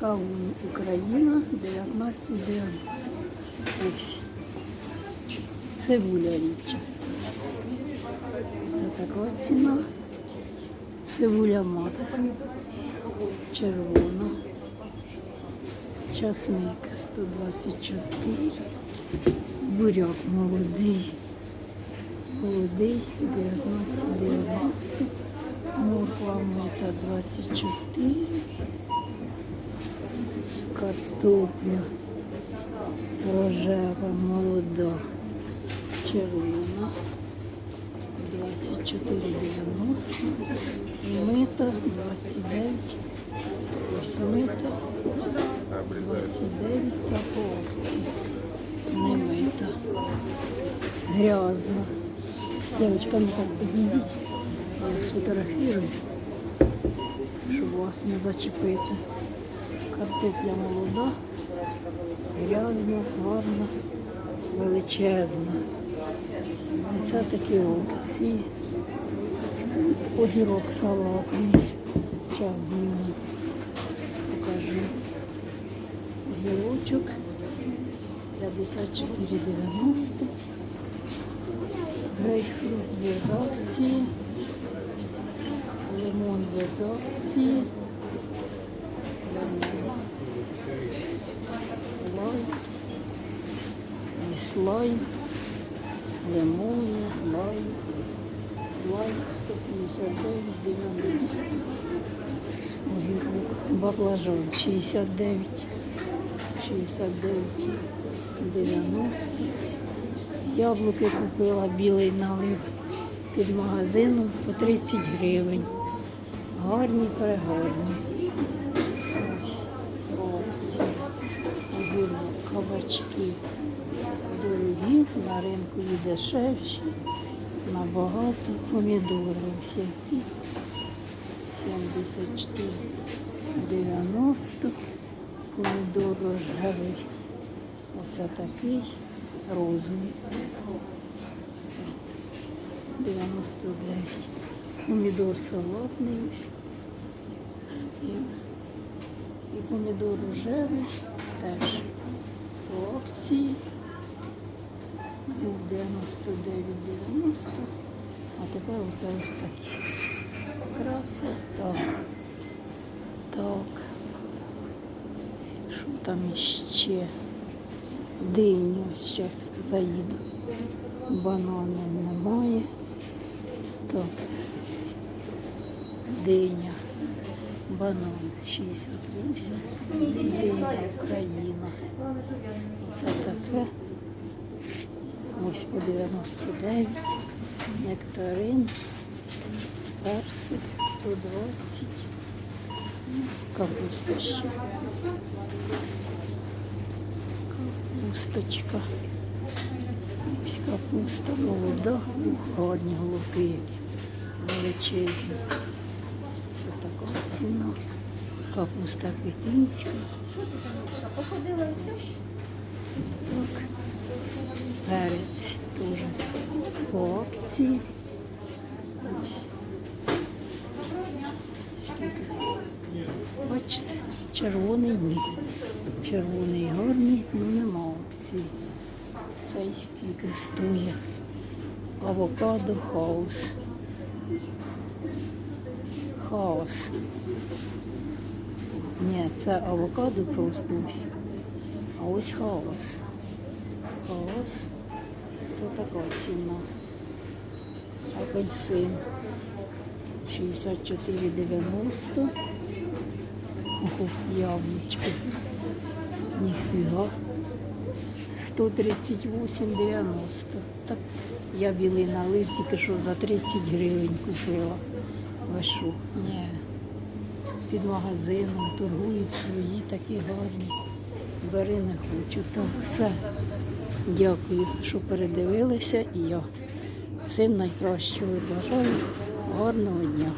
Кавун Україна 1990. Ось. Цибуля рівчаста. Це така ціна. Цибуля Марс. Червона. Часник 124. Буряк молодий. Молодий 1990. Морква мета 24. Картопля рожева, молода, червона. 24,90. Мита 29. Ось мита 29 та по. Не мита. Грязно. Девочка, ну так підійдіть. Я сфотографірую, щоб вас не зачепити. Картопля молода, грязна, гарна, величезна. І це такі опції. Тут огірок салатний. Час зимі. Покажу. Огірочок 54,90. Грейпфрут без акції. Лимон без акції. Лимон. Лайм. І слайм. Лимони, лайм. Лайм 159,90. Огірок. Баклажан 69. 69,90. Яблуки купила білий налив під магазином по 30 гривень. Гарні, перегарні. Ось овці, огірок, кабачки. Дорогі, на ринку і дешевші, набагато помідори всякі. 74, 90, помідор рожевий. Оце такий розовий. 99. Помідор салатний ось. З тим. І помідор рожевий теж по. Був 99,90, а тепер оце ось такі. Краси. Так. Так. Що там іще? Ось зараз заїду. Банани немає. Так. Диня. Банан 68. Диня Україна. Це таке. Ось по 99. Нектарин. Персик 120. Капуста ще. Капусточка. Ось капуста молода. Гарні голубки. Величезні. Така ціна. Капуста. Ось. Так. Перець теж по акції. Скільки? Бачите, червоний ні. Червоний гарний, ну нема акції. Цей скільки стоїть. Авокадо хаус. Хаос. Ні, це авокадо просто ось. А ось хаос. Хаос. Це така ціна. Апельсин 64,90. Ого, яблучко. Ніфіга. 138,90. Так я білий налив тільки що за 30 гривень купила. Ви що? Ні. Під магазином торгують свої такі гарні. Бери не хочу. Так, все. Дякую, що передивилися і я. Всім найкращого бажаю. Гарного дня.